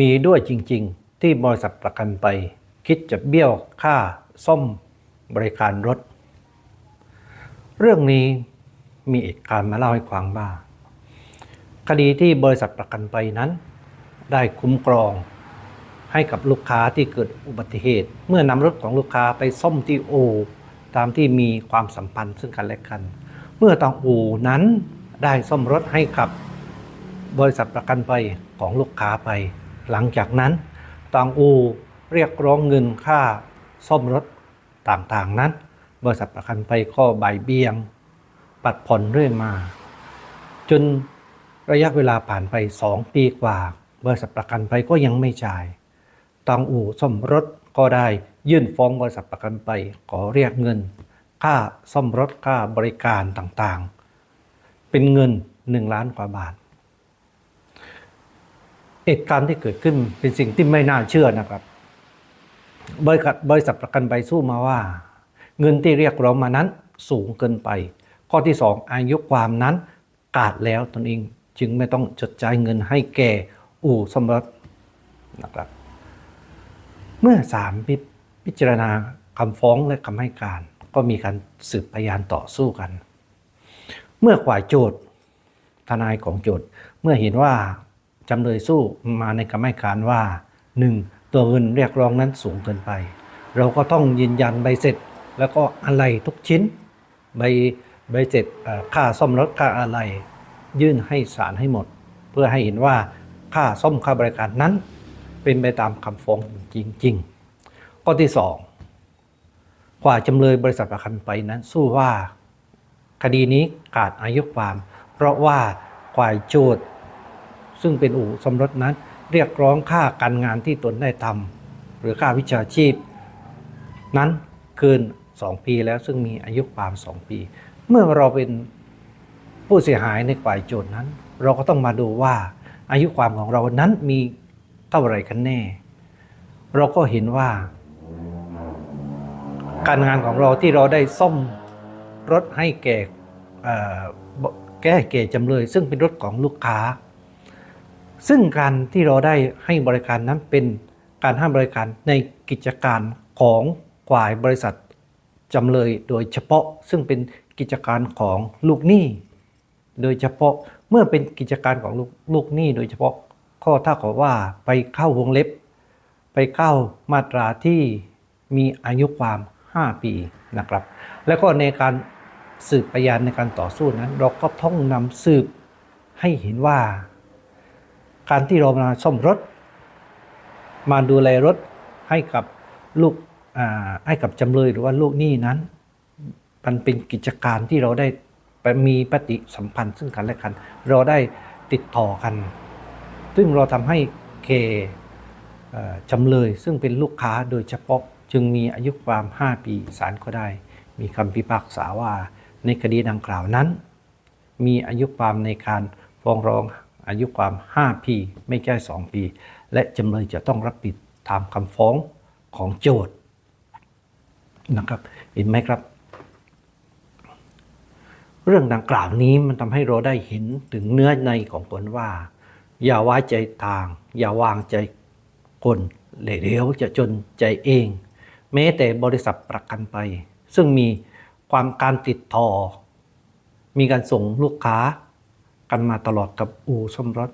มีด้วยจริง ๆ ที่บริษัทประกันไป คิดจะเบี้ยวค่าซ่อมบริการรถ เรื่องนี้มีเอกการณ์มาเล่าให้ฟังว่าคดีที่บริษัทประกันไปนั้น ได้คุ้มครองให้กับลูกค้าที่เกิดอุบัติเหตุ เมื่อนำรถของลูกค้าไปซ่อมที่โอ ตามที่มีความสัมพันธ์ซึ่งกันและกัน เมื่อทางอูนั้นได้ซ่อมรถให้กับบริษัทประกันไปของลูกค้าไป หลังจากนั้นทางอูเรียกร้องเงินค่าซ่อมรถต่างๆนั้น บริษัทประกันไปก็บ่ายเบี่ยง ปัดผ่อนเรื่อยมา จนระยะเวลาผ่านไป2ปีกว่า บริษัทประกันภัยก็ยังไม่จ่ายทางอู่ซ่อมรถก็ได้ยื่นฟ้องบริษัทประกันภัยขอเรียกเงิน ค่าซ่อมรถค่าบริการต่างๆ เป็นเงิน 1 ล้านกว่าบาท เหตุการณ์ที่เกิดขึ้นเป็นสิ่งที่ไม่น่าเชื่อนะครับบริษัทบริษัทประกันภัยสู้มาว่า เงินที่เรียกร้องมานั้นสูงเกินไป ข้อที่ 2 อายุความนั้นกาดแล้วตนเองจึงไม่ต้องจดจ่ายเงินให้แก่อู่ซ่อมรถนะครับ เมื่อศาลพิพิจารณาคำฟ้องและคำให้การ ก็มีการสืบพยานต่อสู้กัน เมื่อฝ่ายโจทย์ทนายของโจทย์เมื่อเห็นว่า จำเลยสู้มาในคำให้การว่า 1. ตัวเงินเรียกร้องนั้นสูงเกินไป เราก็ต้องยืนยันใบเสร็จ แล้วก็อะไรทุกชิ้น ใบใบเสร็จค่าซ่อมรถค่าอะไร ยื่นให้ศาลให้หมด เพื่อให้เห็นว่าค่าซ่อมค่าบริการนั้น เป็นไปตามคำฟ้องจริง ๆ ข้อที่สองกว่าจำเลยบริษัทประกันไปนั้นสู้ว่า คดีนี้ขาดอายุความ เพราะว่าฝ่ายโจทย์ ซึ่งเป็นอู่สมรสนั้นเรียกร้องค่าการงานที่ตนได้ทำหรือค่าวิชาชีพ นั้นเกิน2 ปีแล้วซึ่งมีอายุความ2ปี เมื่อเราเป็นผู้เสียหายในฝ่ายโจทย์นั้น เราก็ต้องมาดูว่าอายุความของเรานั้นมีเท่าไหร่กันแน่ เราก็เห็นว่า การงานของเราที่เราได้ซ่อมรถให้แก่แก้แก่จำเลย ซึ่งเป็นรถของลูกค้า ซึ่งการที่เราได้ให้บริการนั้นเป็นการให้บริการในกิจการของฝ่ายบริษัทจำเลยโดยเฉพาะซึ่งเป็นกิจการของลูกหนี้ โดยเฉพาะเมื่อเป็นกิจการของลูกลูกหนี้ โดยเฉพาะข้อถ้ากับว่าไปเข้าวงเล็บ ไปเข้ามาตราที่มีอายุความ 5 ปีนะครับ แล้วก็ในการสืบพยานในการต่อสู้นั้น เราก็ต้องนำสืบให้เห็นว่า การที่เรามาซ่อมรถ มาดูแลรถให้กับลูกอ่าให้กับจำเลยหรือว่าลูกหนี้นั้น มันเป็นกิจการที่เราได้ไมีปฏิสัมพันธ์ซึ่งกันและกัน เราได้ติดต่อกัน ซึ่งเราทำให้เคเอ่อจำเลย ซึ่งเป็นลูกค้าโดยเฉพาะจึงมีอายุความ 5 ปีศาลก็ได้ มีคำพิพากษาว่าในคดีดังกล่าวนั้น มีอายุความในการฟ้องร้อง อายุความ 5 ปี ไม่ใช่ 2 ปี และจำเลยจะต้องรับผิดตามคำฟ้องของโจทย์นะครับเห็นไหมครับ เรื่องดังกล่าวนี้มันทำให้เราได้เห็นถึงเนื้อในของผลว่า อย่าไว้ใจทาง อย่าวางใจคนเหลวจะจนใจเอง แม้แต่บริษัทประกันไป ซึ่งมีความการติดต่อ มีการส่งลูกค้า กันมาตลอดกับอู่ซ่อมรถ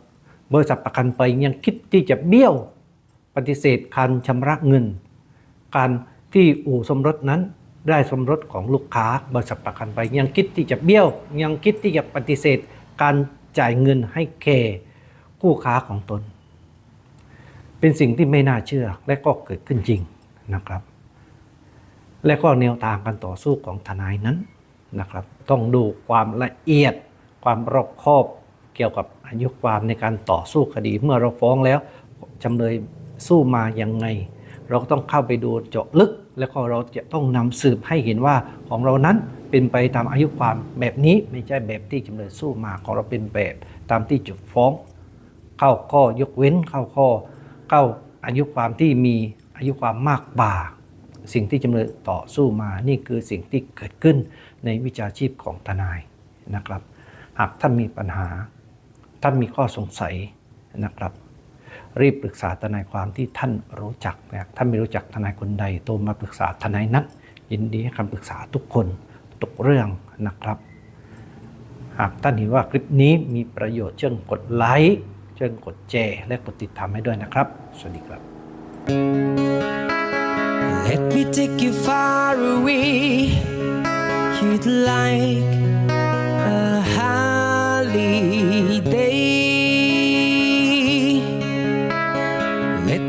บริษัทประกันไปยังคิดที่จะเบี้ยวปฏิเสธการชำระเงิน การที่อู่สมรสนั้นได้สมรสของลูกค้าบริษัทประกันไปยังคิดที่จะเบี้ยว ยังคิดที่จะปฏิเสธ การจ่ายเงินให้แก่คู่ค้าของตน เป็นสิ่งที่ไม่น่าเชื่อและก็เกิดขึ้นจริงนะครับ และก็แนวทางการต่อสู้ของทนายนั้นนะครับ ต้องดูความละเอียด ความรอบคอบ เกี่ยวกับอายุความในการต่อสู้คดี เมื่อเราฟ้องแล้วจำเลยสู้มายังไง เราก็ต้องเข้าไปดูเจาะลึก แล้วก็เราจะต้องนำสืบให้เห็นว่าของเรานั้นเป็นไปตามอายุความแบบนี้ไม่ใช่แบบที่จำเลยสู้มาของเราเป็นแบบตามที่จุดฟ้อง เข้าข้อยกเว้นเข้าข้อ เข้าอายุความที่มีอายุความมากกว่าสิ่งที่จำเลยต่อสู้มานี่คือสิ่งที่เกิดขึ้นในวิชาชีพของทนายนะครับ หากท่านมีปัญหา ท่านมีข้อสงสัยนะครับ รีบปรึกษาทนายความที่ท่านรู้จักนะท่านไม่รู้จักทนายคนใดโทรมาปรึกษาทนายนั้นยินดีให้คำปรึกษาทุกคนทุกเรื่องนะครับ หากท่านเห็นว่าคลิปนี้มีประโยชน์เชิญกดไลค์เชิญกดแชร์และกดติดตามให้ด้วยนะครับ สวัสดีครับ Let me take you far away. You'd like a holiday.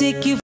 take you.